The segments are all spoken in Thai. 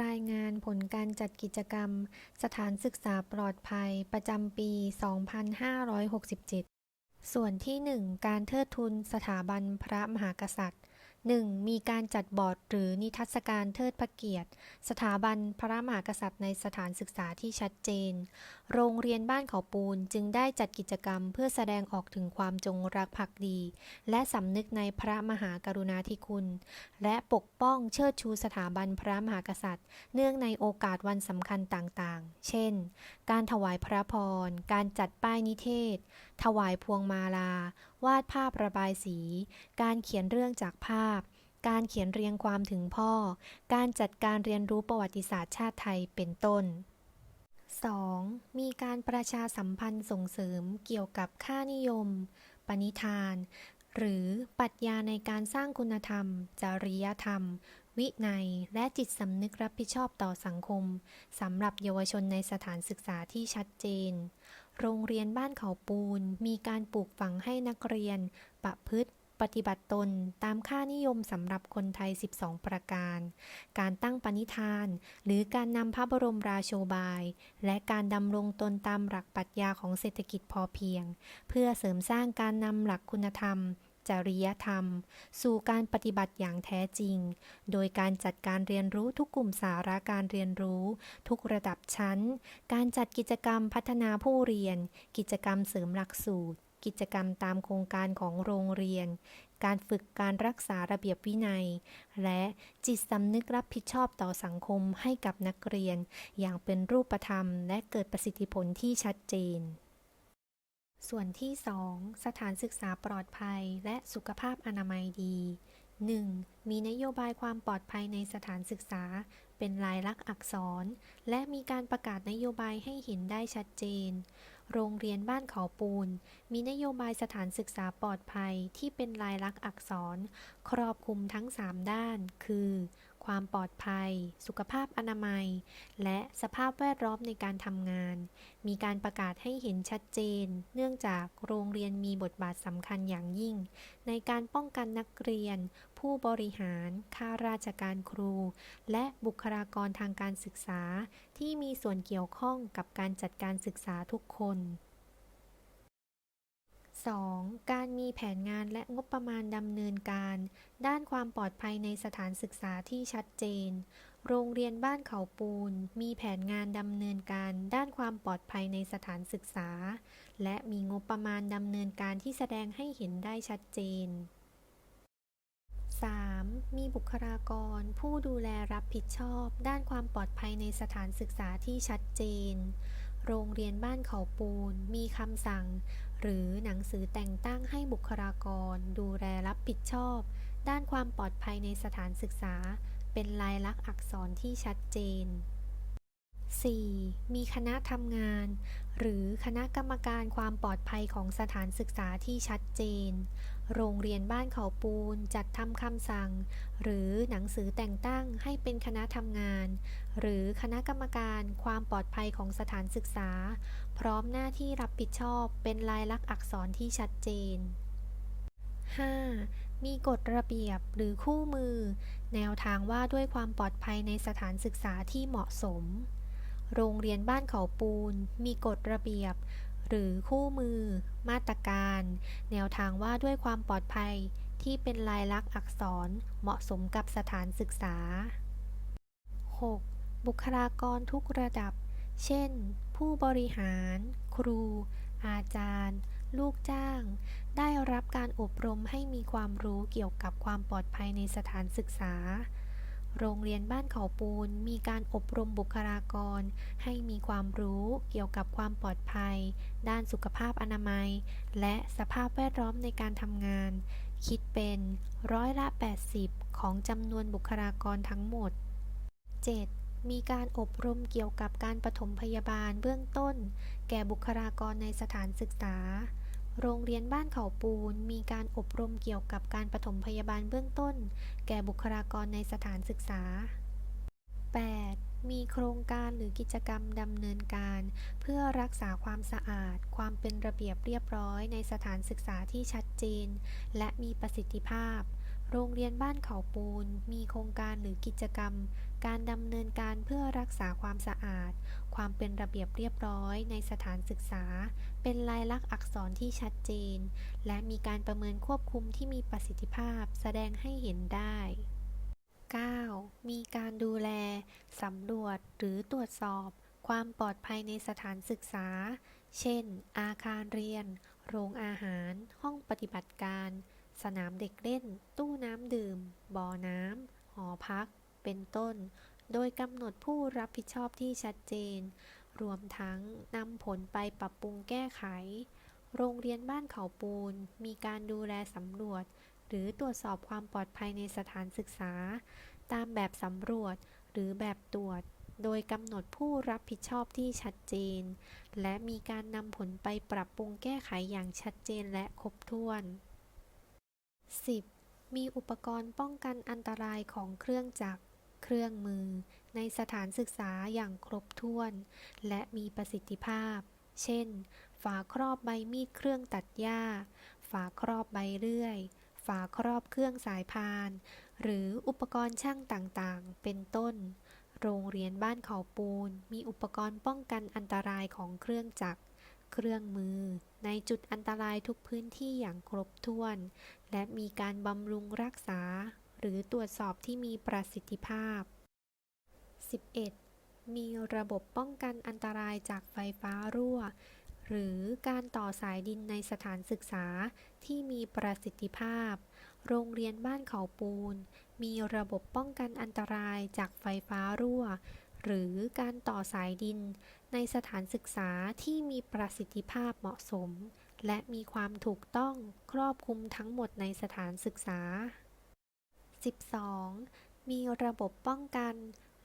รายงานผลการจัดกิจกรรม สถานศึกษาปลอดภัยประจำปี 2567 ส่วนที่ 1 การเทิดทุนสถาบันพระมหากษัตริย์ 1. มีการจัดบอร์ดหรือนิทรรศการเทิดพระเกียรติ สถาบันพระมหากษัตริย์ในสถานศึกษาที่ชัดเจน โรงเรียนบ้านเขาปูนจึงได้จัดกิจกรรมเพื่อแสดงออกถึงความจงรักภักดี และสำนึกในพระมหากรุณาธิคุณ และปกป้องเชิดชูสถาบันพระมหากษัตริย์ เนื่องในโอกาสวันสำคัญต่างๆ เช่น การถวายพระพร การจัดป้ายนิเทศ ถวายพวงมาลา วาดภาพระบายสี การเขียนเรื่องจากภาพ การเขียนเรียงความถึงพ่อ การจัดการเรียนรู้ประวัติศาสตร์ชาติไทยเป็นต้น 2. มีการประชาสัมพันธ์ส่งเสริมเกี่ยวกับค่านิยม ปณิธาน หรือปรัชญาในการสร้างคุณธรรม จริยธรรม วินัย และจิตสำนึกรับผิดชอบต่อสังคมสำหรับเยาวชนในสถานศึกษาที่ชัดเจน โรงเรียนบ้านเขาปูน มีการปลูกฝังให้นักเรียน ประพฤติปฏิบัติตนตามค่านิยมสำหรับคนไทย 12 ประการ การตั้งปณิธาน หรือการนำพระบรมราโชบาย และการดำรงตนตามหลักปรัชญาของเศรษฐกิจพอเพียง เพื่อเสริมสร้างการนำหลักคุณธรรม จริยธรรม สู่การปฏิบัติอย่างแท้จริง โดยการจัดการเรียนรู้ทุกกลุ่มสาระการเรียนรู้ ทุกระดับชั้น การจัดกิจกรรมพัฒนาผู้เรียน กิจกรรมเสริมหลักสูตร กิจกรรมตามโครงการของโรงเรียน การฝึกการรักษาระเบียบวินัย และจิตสำนึกรับผิดชอบต่อสังคมให้กับนักเรียน อย่างเป็นรูปธรรมและเกิดประสิทธิผลที่ชัดเจน ส่วนที่ 2 สถานศึกษาปลอดภัยและสุขภาพอนามัยดี 1. มีนโยบายความปลอดภัยในสถานศึกษา เป็นลายลักษณ์อักษร และมีการประกาศนโยบายให้เห็นได้ชัดเจน โรงเรียนบ้านเขาปูน มีนโยบายสถานศึกษาปลอดภัยที่เป็นลายลักษณ์อักษร ครอบคลุมทั้ง 3 ด้าน คือ ความปลอดภัย สุขภาพอนามัย และสภาพแวดล้อมในการทำงาน มีการประกาศให้เห็นชัดเจน เนื่องจากโรงเรียนมีบทบาทสำคัญอย่างยิ่ง ในการป้องกันนักเรียน ผู้บริหาร ข้าราชการครู และบุคลากรทางการศึกษา ที่มีส่วนเกี่ยวข้องกับการจัดการศึกษาทุกคน 2. การมีแผนงานและงบประมาณดำเนินการ ด้านความปลอดภัยในสถานศึกษาที่ชัดเจน โรงเรียนบ้านเขาปูน มีแผนงานดำเนินการ ด้านความปลอดภัยในสถานศึกษา และมีงบประมาณดำเนินการที่แสดงให้เห็นได้ชัดเจน 3. มีบุคลากร ผู้ดูแลรับผิดชอบ ด้านความปลอดภัยในสถานศึกษาที่ชัดเจน โรงเรียนบ้านเขาปูน มีคำสั่ง หรือหนังสือแต่งตั้งให้บุคลากร ดูแลรับผิดชอบ ด้านความปลอดภัยในสถานศึกษา เป็นลายลักษณ์อักษรที่ชัดเจน 4. มีคณะทำงาน หรือคณะกรรมการความปลอดภัยของสถานศึกษาที่ชัดเจน โรงเรียนบ้านเขาปูนจัดทำคำสั่ง หรือหนังสือแต่งตั้งให้เป็นคณะทำงาน หรือคณะกรรมการความปลอดภัยของสถานศึกษา พร้อมหน้าที่รับผิดชอบเป็นลายลักษณ์อักษรที่ชัดเจน 5. มีกฎระเบียบหรือคู่มือ แนวทางว่าด้วยความปลอดภัยในสถานศึกษาที่เหมาะสม โรงเรียนบ้านเขาปูน มีกฎระเบียบ หรือคู่มือ มาตรการ แนวทางว่าด้วยความปลอดภัยที่เป็นลายลักษณ์อักษรเหมาะสมกับสถานศึกษา 6. บุคลากรทุกระดับ เช่น ผู้บริหาร ครู อาจารย์ ลูกจ้าง ได้รับการอบรมให้มีความรู้เกี่ยวกับความปลอดภัยในสถานศึกษา โรงเรียนบ้านเขาปูนมีการอบรมบุคลากร ให้มีความรู้เกี่ยวกับความปลอดภัย ด้านสุขภาพอนามัย และสภาพแวดล้อมในการทำงาน คิดเป็นร้อยละ 80 ของจำนวนบุคลากรทั้งหมด 7. มีการอบรมเกี่ยวกับการปฐมพยาบาลเบื้องต้น แก่บุคลากรในสถานศึกษา โรงเรียนบ้านเขาปูน มีการอบรมเกี่ยวกับการปฐมพยาบาลเบื้องต้น แก่บุคลากรในสถานศึกษา 8. มีโครงการหรือกิจกรรมดำเนินการ เพื่อรักษาความสะอาด ความเป็นระเบียบเรียบร้อยในสถานศึกษาที่ชัดเจน และมีประสิทธิภาพ โรงเรียนบ้านเขาปูน มีโครงการหรือกิจกรรม การดำเนินการเพื่อรักษาความสะอาด ความเป็นระเบียบเรียบร้อยในสถานศึกษา เป็นลายลักษณ์อักษรที่ชัดเจน และมีการประเมินควบคุมที่มีประสิทธิภาพแสดงให้เห็นได้ 9. มีการดูแล สำรวจ หรือตรวจสอบ ความปลอดภัยในสถานศึกษา เช่น อาคารเรียน โรงอาหาร ห้องปฏิบัติการ สนามเด็กเล่น ตู้น้ำดื่ม บ่อน้ำ หอพัก เป็นต้น โดยกำหนดผู้รับผิดชอบที่ชัดเจน รวมทั้งนำผลไปปรับปรุงแก้ไข โรงเรียนบ้านเขาปูน มีการดูแลสำรวจ หรือตรวจสอบความปลอดภัยในสถานศึกษา ตามแบบสำรวจหรือแบบตรวจ โดยกำหนดผู้รับผิดชอบที่ชัดเจน และมีการนำผลไปปรับปรุงแก้ไขอย่างชัดเจนและครบถ้วน 10. มีอุปกรณ์ป้องกันอันตรายของเครื่องจักร เครื่องมือ ในสถานศึกษาอย่างครบถ้วน และมีประสิทธิภาพ เช่น ฝาครอบใบมีดเครื่องตัดหญ้า ฝาครอบใบเลื่อย ฝาครอบเครื่องสายพาน หรืออุปกรณ์ช่างต่างๆ เป็นต้น โรงเรียนบ้านเขาปูน มีอุปกรณ์ป้องกันอันตรายของเครื่องจักรเครื่องมือ ในจุดอันตรายทุกพื้นที่อย่างครบถ้วน และมีการบำรุงรักษา หรือตรวจสอบที่มีประสิทธิภาพ 11. มีระบบป้องกันอันตรายจากไฟฟ้ารั่ว หรือการต่อสายดินในสถานศึกษาที่มีประสิทธิภาพ โรงเรียนบ้านเขาปูน มีระบบป้องกันอันตรายจากไฟฟ้ารั่ว หรือการต่อสายดิน ในสถานศึกษาที่มีประสิทธิภาพเหมาะสม และมีความถูกต้องครอบคลุมทั้งหมดในสถานศึกษา 12. มีระบบป้องกัน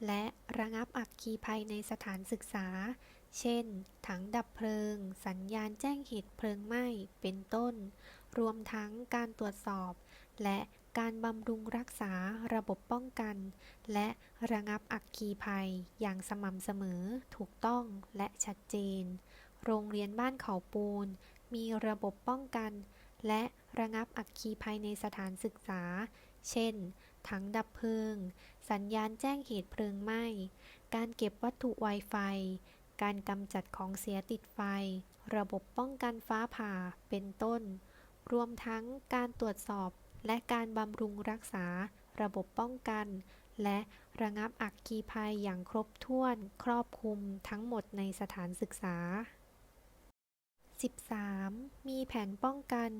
และระงับอัคคีภัยในสถานศึกษา เช่น ถังดับเพลิง สัญญาณแจ้งเหตุเพลิงไหม้ เป็นต้น รวมทั้งการตรวจสอบ และการบำรุงรักษาระบบป้องกัน และระงับอัคคีภัยอย่างสม่ำเสมอ ถูกต้องและชัดเจน โรงเรียนบ้านเขาปูน มีระบบป้องกัน และระงับอัคคีภัยในสถานศึกษา เช่น ถังดับเพลิง สัญญาณแจ้งเหตุเพลิงไหม้ การเก็บวัตถุไวไฟ การกำจัดของเสียติดไฟ ระบบป้องกันฟ้าผ่า เป็นต้น รวมทั้งการตรวจสอบและการบำรุงรักษา ระบบป้องกัน และระงับอัคคีภัยอย่างครบถ้วน ครอบคลุมทั้งหมดในสถานศึกษา 13. มีแผนป้องกัน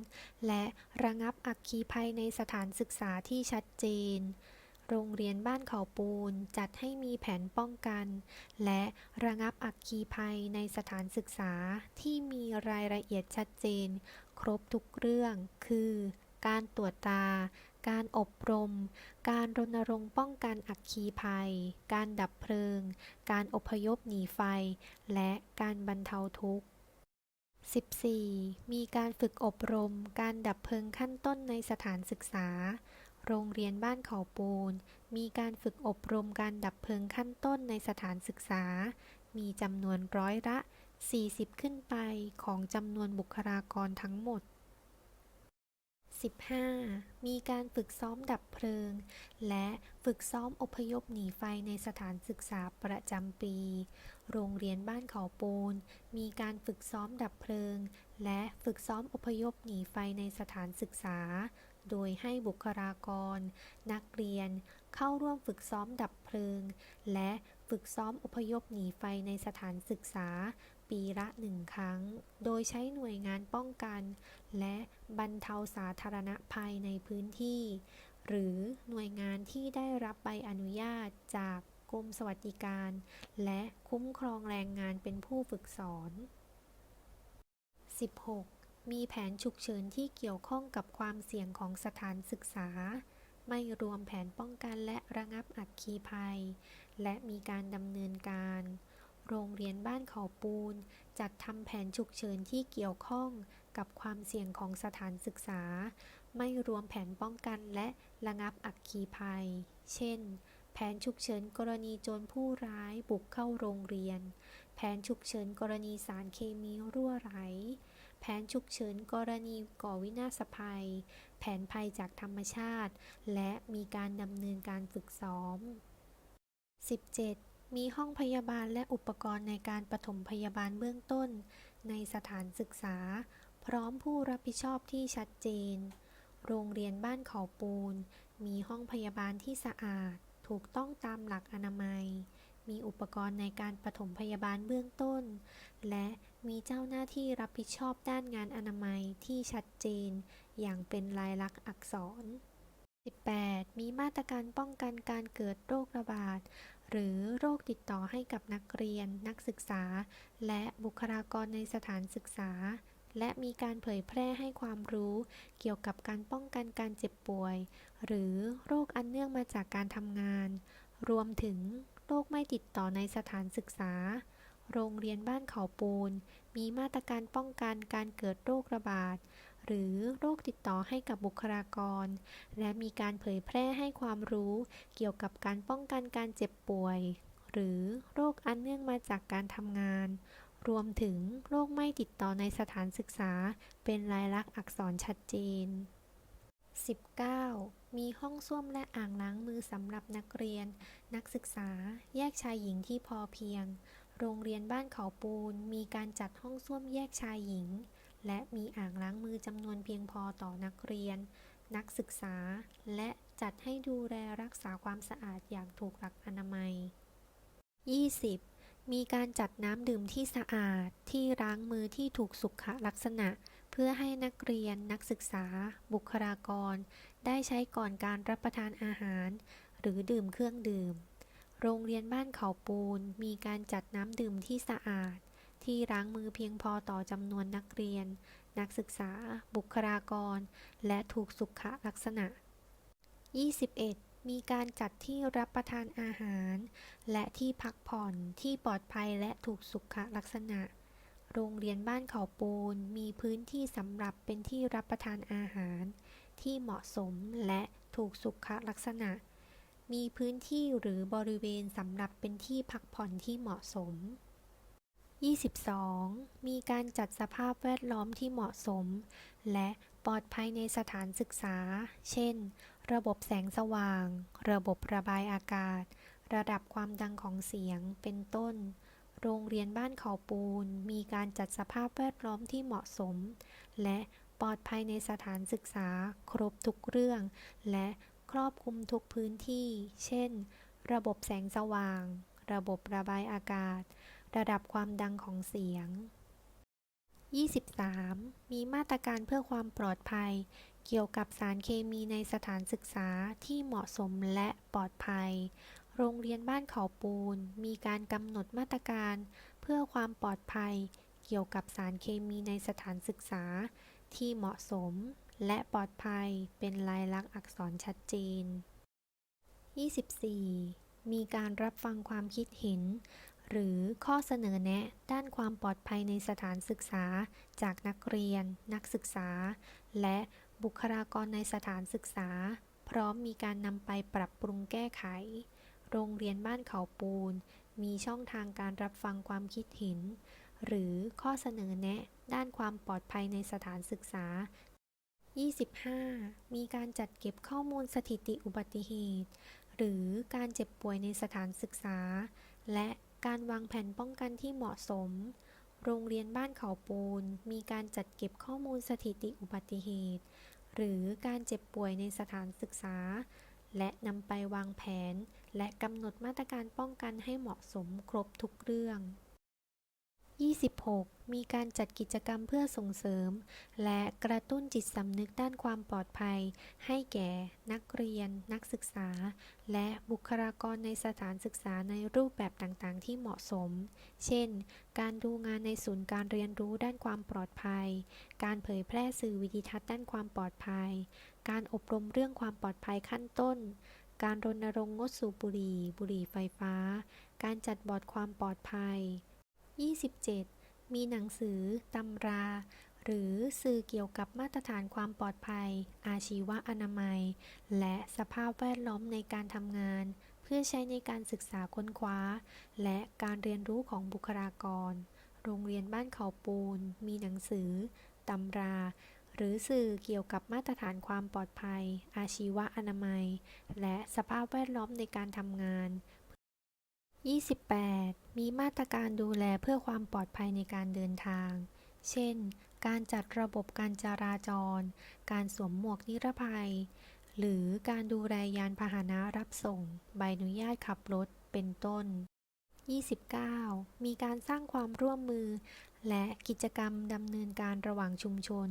และระงับอัคคีภัยในสถานศึกษาที่ชัดเจน โรงเรียนบ้านเขาปูนจัดให้มีแผนป้องกัน และระงับอัคคีภัยในสถานศึกษาที่มีรายละเอียดชัดเจน ครบทุกเรื่อง คือ การตรวจตา การอบรม การรณรงค์ป้องกันอัคคีภัย การดับเพลิง การอพยพหนีไฟ และการบรรเทาทุกข์ 14. มีการฝึกอบรม การดับเพลิงขั้นต้นในสถานศึกษา โรงเรียนบ้านเขาปูน มีการฝึกอบรมการดับเพลิงขั้นต้นในสถานศึกษา มีจำนวนร้อยละ 40 ขึ้นไปของจำนวนบุคลากรทั้งหมด 15. มีการฝึกซ้อมดับเพลิง และฝึกซ้อมอพยพหนีไฟในสถานศึกษาประจำปี โรงเรียนบ้านเขาปูน มีการฝึกซ้อมดับเพลิง และฝึกซ้อมอพยพหนีไฟในสถานศึกษา โดยให้บุคลากร นักเรียน เข้าร่วมฝึกซ้อมดับเพลิง และฝึกซ้อมอพยพหนีไฟในสถานศึกษา ปีละหนึ่งครั้ง โดยใช้หน่วยงานป้องกัน และบรรเทาสาธารณภัยในพื้นที่ หรือหน่วยงานที่ได้รับใบอนุญาตจากกรมสวัสดิการ และคุ้มครองแรงงานเป็นผู้ฝึกสอน 16. มีแผนฉุกเฉินที่เกี่ยวข้องกับความเสี่ยงของสถานศึกษา ไม่รวมแผนป้องกันและระงับอัคคีภัย และมีการดำเนินการ โรงเรียนบ้านเขาปูน จัดทำแผนฉุกเฉินที่เกี่ยวข้องกับความเสี่ยงของสถานศึกษา ไม่รวมแผนป้องกันและระงับอัคคีภัย เช่น แผนฉุกเฉินกรณีโจรผู้ร้ายบุกเข้าโรงเรียน แผนฉุกเฉินกรณีสารเคมีรั่วไหล แผนฉุกเฉินกรณีก่อวินาศภัย แผนภัยจากธรรมชาติ และมีการดำเนินการฝึกซ้อม 17. มีห้องพยาบาลและอุปกรณ์ในการปฐมพยาบาลเบื้องต้น ในสถานศึกษา พร้อมผู้รับผิดชอบที่ชัดเจน โรงเรียนบ้านเขาปูน มีห้องพยาบาลที่สะอาด ถูกต้องตามหลักอนามัย มีอุปกรณ์ในการปฐมพยาบาลเบื้องต้น และมีเจ้าหน้าที่รับผิดชอบด้านงานอนามัยที่ชัดเจน อย่างเป็นลายลักษณ์อักษร 18. มีมาตรการป้องกันการเกิดโรคระบาด หรือโรคติดต่อให้กับนักเรียน นักศึกษา และบุคลากรในสถานศึกษา และมีการเผยแพร่ให้ความรู้ เกี่ยวกับการป้องกันการเจ็บป่วย หรือโรคอันเนื่องมาจากการทำงาน รวมถึงโรคไม่ติดต่อในสถานศึกษา โรงเรียนบ้านเขาปูน มีมาตรการป้องกันการเกิดโรคระบาด หรือโรคติดต่อให้กับบุคลากร และมีการเผยแพร่ให้ความรู้เกี่ยวกับการป้องกันการเจ็บป่วย หรือโรคอันเนื่องมาจากการทำงาน รวมถึงโรคไม่ติดต่อในสถานศึกษา เป็นลายลักษณ์อักษรชัดเจน 19. มีห้องส้วมและอ่างล้างมือสำหรับนักเรียน นักศึกษา แยกชายหญิงที่พอเพียง โรงเรียนบ้านเขาปูน มีการจัดห้องส้วมแยกชายหญิง และมีอ่างล้างมือจำนวนเพียงพอต่อนักเรียน นักศึกษา และจัดให้ดูแลรักษาความสะอาดอย่างถูกหลักอนามัย 20. มีการจัดน้ำดื่มที่สะอาด ที่ล้างมือที่ถูกสุขลักษณะ เพื่อให้นักเรียน นักศึกษา บุคลากร ได้ใช้ก่อนการรับประทานอาหาร หรือดื่มเครื่องดื่ม โรงเรียนบ้านเขาปูน มีการจัดน้ำดื่มที่สะอาด ที่ล้างมือเพียงพอต่อจำนวนนักเรียน นักศึกษา บุคลากร และถูกสุขลักษณะ 21. มีการจัดที่รับประทานอาหาร และที่พักผ่อนที่ปลอดภัยและถูกสุขลักษณะ โรงเรียนบ้านเขาปูน มีพื้นที่สำหรับเป็นที่รับประทานอาหาร ที่เหมาะสมและถูกสุขลักษณะ มีพื้นที่หรือบริเวณสำหรับเป็นที่พักผ่อนที่เหมาะสม 22. มีการจัดสภาพแวดล้อมที่เหมาะสม และปลอดภัยในสถานศึกษา เช่น ระบบแสงสว่าง ระบบระบายอากาศ ระดับความดังของเสียง เป็นต้น โรงเรียนบ้านเขาปูน มีการจัดสภาพแวดล้อมที่เหมาะสม และปลอดภัยในสถานศึกษา ครบทุกเรื่อง และครอบคลุมทุกพื้นที่ เช่น ระบบแสงสว่าง ระบบระบายอากาศ ระดับความดังของเสียง 23. มีมาตรการเพื่อความปลอดภัย เกี่ยวกับสารเคมีในสถานศึกษาที่เหมาะสมและปลอดภัย โรงเรียนบ้านเขาปูน มีการกำหนดมาตรการ เพื่อความปลอดภัย เกี่ยวกับสารเคมีในสถานศึกษา ที่เหมาะสม และปลอดภัยเป็นลายลักษณ์อักษรชัดเจน 24. มีการรับฟังความคิดเห็น หรือข้อเสนอแนะด้านความปลอดภัยในสถานศึกษา จากนักเรียน นักศึกษา และบุคลากรในสถานศึกษา พร้อมมีการนำไปปรับปรุงแก้ไข โรงเรียนบ้านเขาปูน มีช่องทางการรับฟังความคิดเห็น หรือข้อเสนอแนะด้านความปลอดภัยในสถานศึกษา 25. มีการจัดเก็บข้อมูลสถิติอุบัติเหตุ หรือการเจ็บป่วยในสถานศึกษา และ การวางแผนป้องกันที่เหมาะสม โรงเรียนบ้านเขาปูน มีการจัดเก็บข้อมูลสถิติอุบัติเหตุ หรือการเจ็บป่วยในสถานศึกษา และนำไปวางแผน และกำหนดมาตรการป้องกันให้เหมาะสมครบทุกเรื่อง 26. มีการจัดกิจกรรมเพื่อส่งเสริม และกระตุ้นจิตสำนึกด้านความปลอดภัย ให้แก่ นักเรียน นักศึกษา และบุคลากรในสถานศึกษาในรูปแบบต่างๆ ที่เหมาะสม เช่น การดูงานในศูนย์การเรียนรู้ด้านความปลอดภัย การเผยแพร่สื่อวิดิทัศน์ด้านความปลอดภัย การอบรมเรื่องความปลอดภัยขั้นต้น การรณรงค์งดสูบบุหรี่ บุหรี่ไฟฟ้า การจัดบอร์ดความปลอดภัย 27. มีหนังสือ ตำรา หรือสื่อเกี่ยวกับมาตรฐานความปลอดภัย อาชีวอนามัย และสภาพแวดล้อมในการทำงาน เพื่อใช้ในการศึกษาค้นคว้า และการเรียนรู้ของบุคลากร โรงเรียนบ้านเขาปูน มีหนังสือ ตำรา หรือสื่อเกี่ยวกับมาตรฐานความปลอดภัย อาชีวอนามัย และสภาพแวดล้อมในการทำงาน 28 มีมาตรการดูแลเพื่อความปลอดภัยในการเดินทาง เช่น การจัดระบบการจราจร การสวมหมวกนิรภัย หรือการดูแลยานพาหนะรับส่ง ใบอนุญาตขับรถ เป็นต้น 29 มีการสร้างความร่วมมือ และกิจกรรมดำเนินการระหว่างชุมชน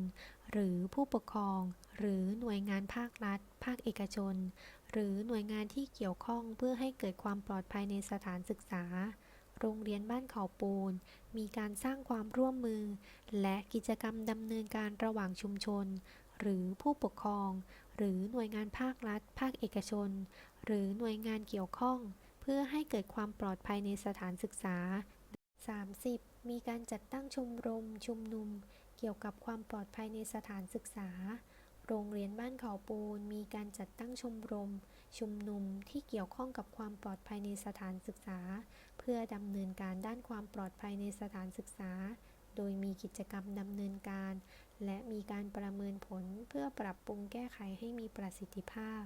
หรือผู้ปกครอง หรือหน่วยงานภาครัฐ ภาคเอกชน หรือหน่วยงานที่เกี่ยวข้องเพื่อให้เกิดความปลอดภัยในสถานศึกษา โรงเรียนบ้านเขาปูน มีการสร้างความร่วมมือ และกิจกรรมดำเนินการระหว่างชุมชน หรือผู้ปกครอง หรือหน่วยงานภาครัฐ ภาคเอกชน หรือหน่วยงานเกี่ยวข้อง เพื่อให้เกิดความปลอดภัยในสถานศึกษา 30. มีการจัดตั้งชมรมชุมนุม เกี่ยวกับความปลอดภัยในสถานศึกษา โรงเรียนบ้านเขาปูน มีการจัดตั้งชมรม ชุมนุมที่เกี่ยวข้องกับความปลอดภัยในสถานศึกษา เพื่อดำเนินการด้านความปลอดภัยในสถานศึกษา โดยมีกิจกรรมดำเนินการ และมีการประเมินผลเพื่อปรับปรุงแก้ไขให้มีประสิทธิภาพ